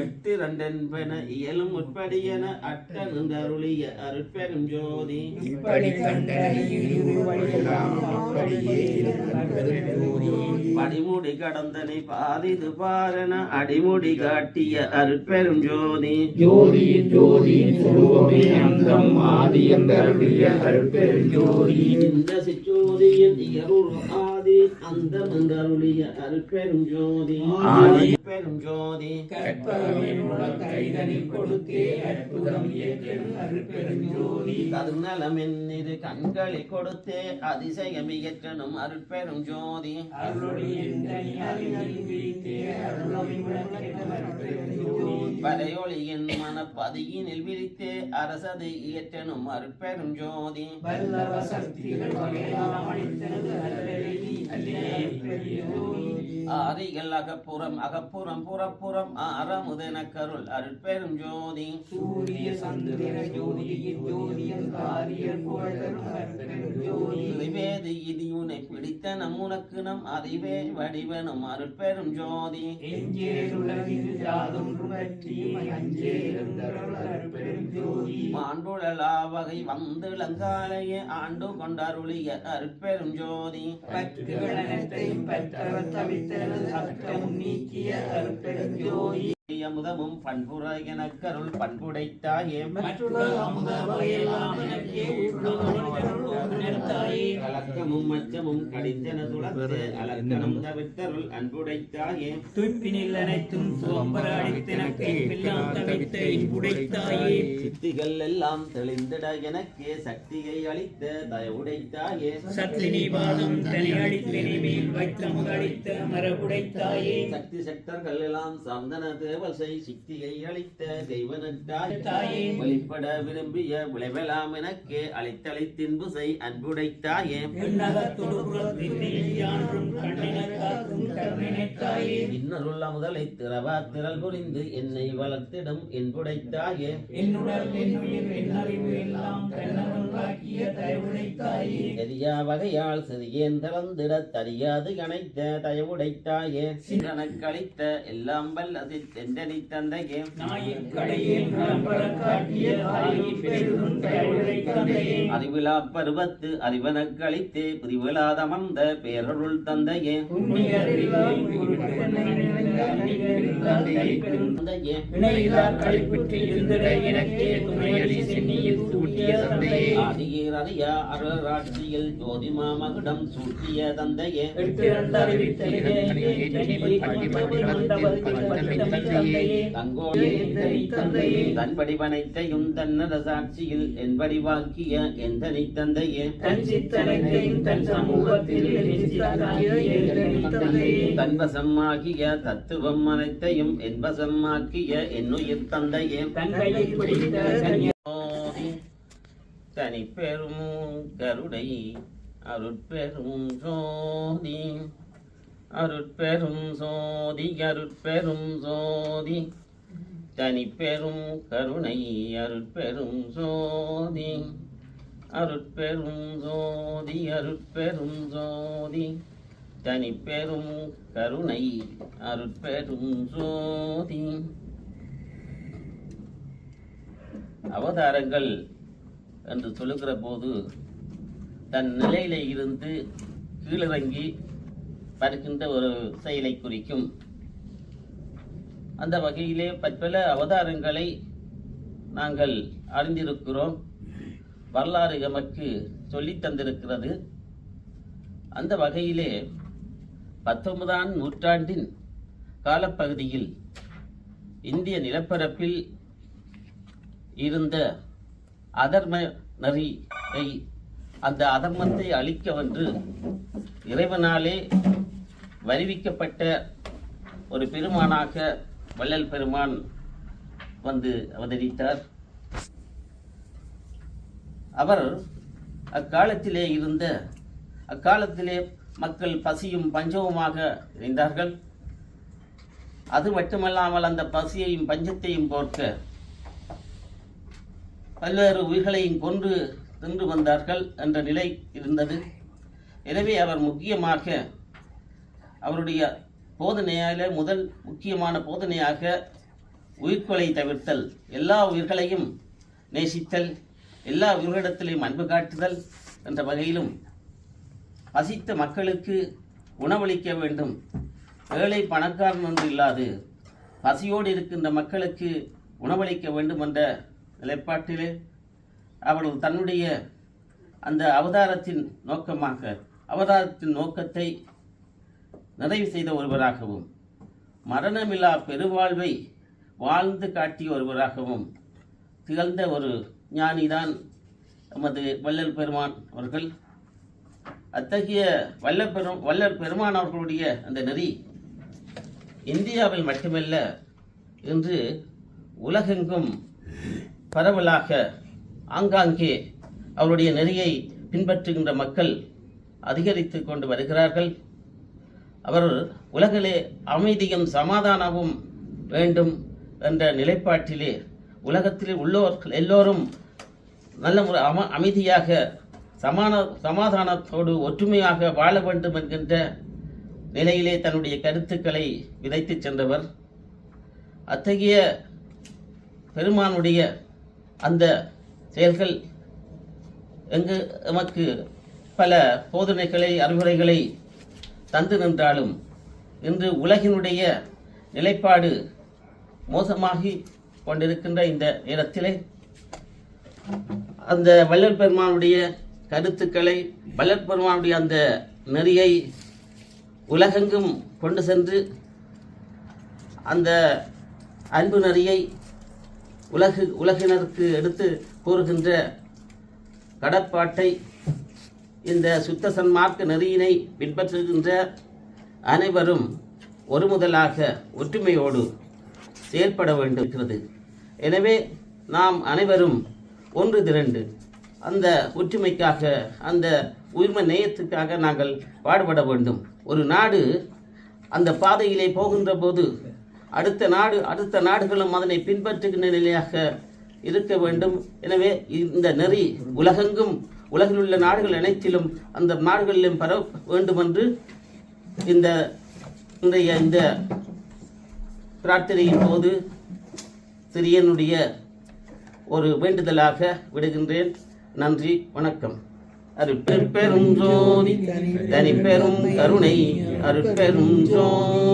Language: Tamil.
எட்டு ரெண்டென்பன இயலும் உட்படியன அட்ட நின்றருளிய அருட்பெரும் ஜோதி. படிமுடி கடந்தனை பாதிது பாரண அடிமுடி காட்டிய அருட்பெரும் ஜோதி. ஜோதி ஜோதி சுரூபமே அந்தம் ஆதி என்றருடைய அருட்பெருஞ்சோதி இந்த சிற்றோதியின் இயருரு ஆதி அந்த நின்றருளிய அருட்பெரும் ஜோதி. ஆதி. பெரும் ஜோதி. கைதனில் கொடுத்தே அற்புதம் இயற்றும் அருட்பெருஞ்சோதி கருநலமென்னிரு கண்களை கொடுத்தே அதிசயம் இயற்றனும் அருட்பெரும் ஜோதி. அருட்பெருஞ்சோதி படையொளியின் மனப்பதியினில் விரித்தே அரசது இயற்றனும் அருட்பெரும் ஜோதி. வல்லவ சக்திகள் வகையெல்லாம் அளித்தனது ஆரிகள் அகப்புறம் அகப்புறம் புறப்புறம் ஆரமுதன கருள் அருட்பெரும் ஜோதி. சூரிய சந்திர ஜோதியின் ஜோதியன் காரியல் புகழரும் திரிவேதி இதியுனை பிடித்த நம் உனக்கு நம் அறிவே வடிவனும் அருட்பெரும் ஜோதி. மாண்டுழலா வகை வந்திளங்காலையே ஆண்டு கொண்டருளிய அருட்பெரும் ஜோதி. நீக்கிய அருட்பெருஞ்சோதி அமுதமும் பண்புற எனக்கருள் பண்புடைத்தாயே. மற்றுள்ள அமுத வகையெல்லாம் எனக்கே உருவாய் கலக்கமும் மச்சமும் கடித்தன துளத்து அலக்கணம் தவிர்த்தருள் அன்புடைத்தாயே. துய்ப்பினில் அனைத்தும் சுவம்பர அடித்தனக்கை எல்லாம் தவித்த இன்புடைத்தாயே. சித்திகள் எல்லாம் தெளிந்திட எனக்கே சக்தியை அளித்த தயவுடைத்தாயே. சத்லினி பாதம் தனி அடித்தனி மேல் வைத்த முதலித்த மரபுடைத்தாயே. சக்தி சக்தர்கள் எல்லாம் சந்தன தேவசை சித்தியை அளித்த தெய்வனட்டாய் தாயே வெளிப்பட விரும்பிய விளைவெல்லாம் எனக்கே அளித்தளித்தின்புசை அன்புடைத்தாயே. இன்னருள்ள முதலை திறவா திரள் புரிந்து என்னை வளர்த்திடும் என்புடைத்தாயே என்னுடல் என்னுயிர் என்னறிவு எல்லாம் கண்ணவன்றாக்கிய தயவுடைத்தாயே எரியா வகையால் சிறியேன் தளர்ந்திட தறியாது கணைத்த தயவுடைத்தாயே. சிறனக்களித்த எல்லாம் வல்லது தெண்டனி தந்தையே. நாயிற்கடையில் நலம்பர காட்டிய தாயி பருவத்து அறிவனக்களித்தே பிரிவிழாதமர்ந்த பேரருள் தந்தையே. அருளாட்சியில் ஜோதிமா மகுடம் சூட்டிய தந்தையே. தன்படி வனைத்தையும் தன்னத சாட்சியில் என்படி வாக்கிய எந்தனை தந்தையே. தன் சித்தனைத்தையும் தன் சமூகத்தில் தந்தையே தன்வசமாகிய தத்துவம் அனைத்தையும் என்பசமாக்கிய என்னுயிர் தந்தையே. தன் பெரும் கருடை அருட்பெரும் ஜோதி அருட்பெரும் ஜோதி அருட்பெரும் ஜோதி தனி பெரும் கருணை அருட்பெரும் ஜோதி அருட்பெரும் ஜோதி அருட்பெரும் ஜோதி தனி பெரும் கருணை அருட்பெரும் ஜோதி அவதாரங்கள் என்று சொல்லுகிற போது தன் நிலையில இருந்து கீழிறங்கி வருகின்ற ஒரு செயலை குறிக்கும். அந்த வகையிலே பற்பல அவதாரங்களை நாங்கள் அறிந்திருக்கிறோம். வரலாறு எமக்கு சொல்லித்தந்திருக்கிறது அந்த வகையிலே பத்தொன்பதாம் நூற்றாண்டின் காலப்பகுதியில் இந்திய நிலப்பரப்பில் இருந்த அதர்ம நரியை அந்த அதர்மத்தை அழிக்கவென்று இறைவனாலே வருவிக்கப்பட்ட ஒரு பெருமானாக வள்ளல் பெருமான் வந்து அவதரித்தார். அவர் அக்காலத்திலே இருந்த அக்காலத்திலே மக்கள் பசியும் பஞ்சவுமாக இருந்தார்கள் அது மட்டுமல்லாமல் அந்த பசியையும் பஞ்சத்தையும் போர்க்க பல்வேறு உயிர்களையும் கொன்று தின்று வந்தார்கள் என்ற நிலை இருந்தது. எனவே அவர் முக்கியமாக அவருடைய போதனையால முதல் முக்கியமான போதனையாக உயிர்கொலை தவிர்த்தல் எல்லா உயிர்களையும் நேசித்தல் எல்லா உயிரிடத்திலையும் அன்பு காட்டுதல் என்ற வகையிலும் பசித்த மக்களுக்கு உணவளிக்க வேண்டும். ஏழை பணக்காரன் ஒன்று இல்லாது பசியோடு இருக்கின்ற மக்களுக்கு உணவளிக்க வேண்டும் என்ற நிலைப்பாட்டிலே அவர்கள் தன்னுடைய அந்த அவதாரத்தின் நோக்கமாக அவதாரத்தின் நோக்கத்தை நிறைவு செய்த ஒருவராகவும் மரணமில்லா பெருவாழ்வை வாழ்ந்து காட்டிய ஒருவராகவும் திகழ்ந்த ஒரு ஞானிதான் நமது வள்ளல் பெருமான் அவர்கள். அத்தகைய வல்லல் பெரும் வல்லர் பெருமான் அவர்களுடைய அந்த நெறி இந்தியாவில் மட்டுமல்ல இன்று உலகெங்கும் பரவலாக ஆங்காங்கே அவருடைய நெறியை பின்பற்றுகின்ற மக்கள் அதிகரித்து கொண்டு வருகிறார்கள். அவர் உலகிலே அமைதியும் சமாதானமும் வேண்டும் என்ற நிலைப்பாட்டிலே உலகத்தில் உள்ளோர்கள் எல்லோரும் நல்ல முறை அம அமைதியாக சமான சமாதானத்தோடு ஒற்றுமையாக வாழ வேண்டும் என்கின்ற நிலையிலே தன்னுடைய கருத்துக்களை விதைத்து சென்றவர். அத்தகைய பெருமானுடைய அந்த செயல்கள் எங்கு எமக்கு பல போதனைகளை அறிவுரைகளை தந்து நின்றாலும் இன்று உலகினுடைய நிலைப்பாடு மோசமாகி கொண்டிருக்கின்ற இந்த நேரத்திலே அந்த வள்ளல் பெருமானுடைய கருத்துக்களை வள்ளல் பெருமானுடைய அந்த நெறியை உலகெங்கும் கொண்டு சென்று அந்த அன்பு நெறியை உலகு உலகினருக்கு எடுத்து கூறுகின்ற கடற்பாட்டை இந்த சுத்த சன்மார்க்க நெறியினை பின்பற்றுகின்ற அனைவரும் ஒருமுதலாக ஒற்றுமையோடு செயல்பட வேண்டும் இருக்கிறது எனவே நாம் அனைவரும் ஒன்று திரண்டு அந்த ஒற்றுமைக்காக அந்த உரிமை நேயத்துக்காக நாங்கள் பாடுபட வேண்டும். ஒரு நாடு அந்த பாதையிலே போகின்ற போது அடுத்த நாடு அடுத்த நாடுகளும் அதனை பின்பற்றுகின்ற நிலையாக இருக்க வேண்டும். எனவே இந்த நெறி உலகெங்கும் உலகில் உள்ள நாடுகள் அனைத்திலும் அந்த நாடுகளிலும் பரவ வேண்டும் என்று இந்த இன்றைய இந்த பிரார்த்தனையின் போது சிறியனுடைய ஒரு வேண்டுதலாக விடுகின்றேன். நன்றி வணக்கம். அருட்பெரும் ஜோதி தனி பெரும் கருணை அருட்பெரும் ஜோதி.